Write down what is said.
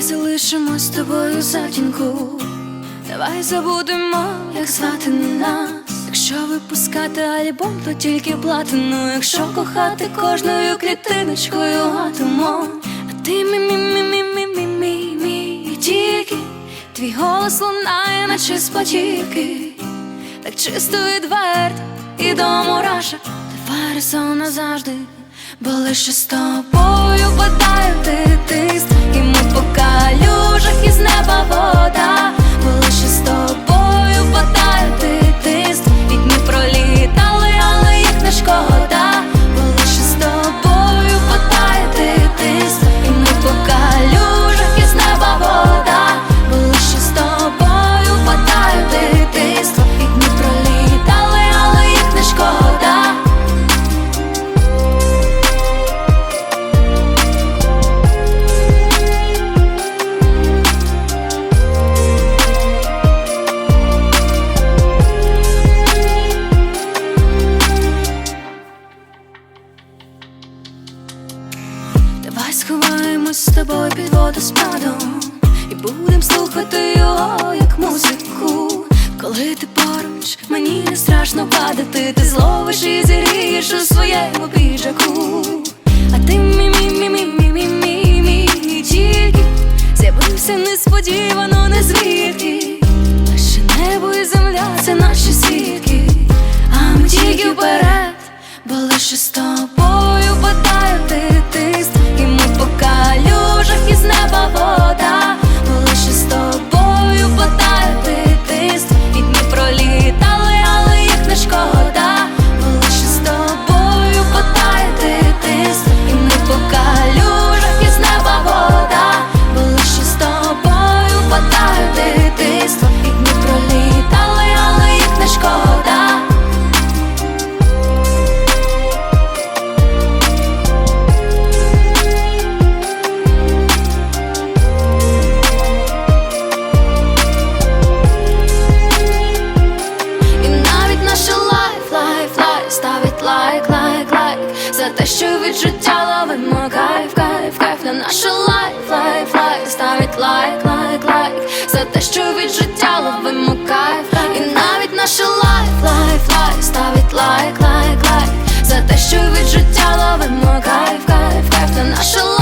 залишимо з тобою затінку. Давай забудемо, як звати нас. Якщо випускати альбом, то тільки платину. Якщо кохати кожною клітиночкою атомом. А ти мі мі мі мі мі мі мі мі тільки твій голос лунає, наче з потіки. Так чисто відверто і до мурашок Тепер сон назавжди, бо лише з тобою падаю ти тиск І ми Давай сховаємось з тобою під водоспадом І будем слухати його як музику. Коли ти поруч, мені не страшно падати, ти зловиш і зірієш у своєму піджаку. А ти мі мі мі мі мі мі мі мі тільки з'явився несподівано, не звідки. Лише небо і земля це наші свідки, а ми тільки вперед, бо лише з лайк, лайк, лайк. За те, що від життя ловимо кайф, кайф, кайф на наше лайф, лайф, лайф. Ставить лайк, лайк, лайк. За те, що від життя ловимо кайф, кайф. І навіть наша лайф, лайф, лайф. Ставить лайк, лайк, лайк. За те, що від життя ловимо кайф, кайф, кайф на наше лайф.